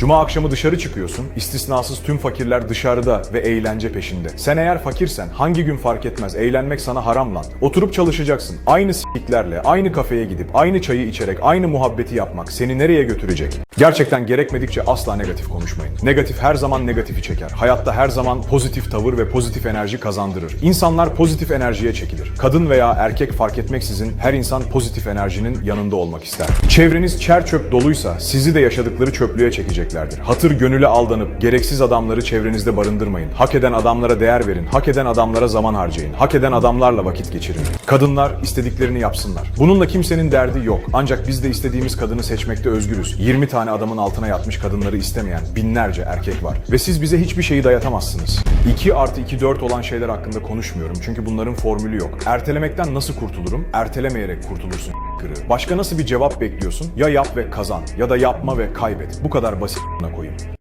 Cuma akşamı dışarı çıkıyorsun, istisnasız tüm fakirler dışarıda ve eğlence peşinde. Sen eğer fakirsen hangi gün fark etmez, eğlenmek sana haram lan. Oturup çalışacaksın, aynı s**liklerle, aynı kafeye gidip, aynı çayı içerek, aynı muhabbeti yapmak seni nereye götürecek? Gerçekten gerekmedikçe asla negatif konuşmayın. Negatif her zaman negatifi çeker. Hayatta her zaman pozitif tavır ve pozitif enerji kazandırır. İnsanlar pozitif enerjiye çekilir. Kadın veya erkek fark etmeksizin her insan pozitif enerjinin yanında olmak ister. Çevreniz çer çöp doluysa sizi de yaşadıkları çöplüğe çekeceklerdir. Hatır gönüle aldanıp gereksiz adamları çevrenizde barındırmayın. Hak eden adamlara değer verin. Hak eden adamlara zaman harcayın. Hak eden adamlarla vakit geçirin. Kadınlar istediklerini yapsınlar. Bununla kimsenin derdi yok. Ancak biz de istediğimiz kadını seçmekte özgürüz. 20 tane adamın altına yatmış kadınları istemeyen binlerce erkek var. Ve siz bize hiçbir şeyi dayatamazsınız. 2 artı 2 4 olan şeyler hakkında konuşmuyorum. Çünkü bunların formülü yok. Ertelemekten nasıl kurtulurum? Ertelemeyerek kurtulursun kırığı. Başka nasıl bir cevap bekliyorsun? Ya yap ve kazan ya da yapma ve kaybet. Bu kadar basit koyayım.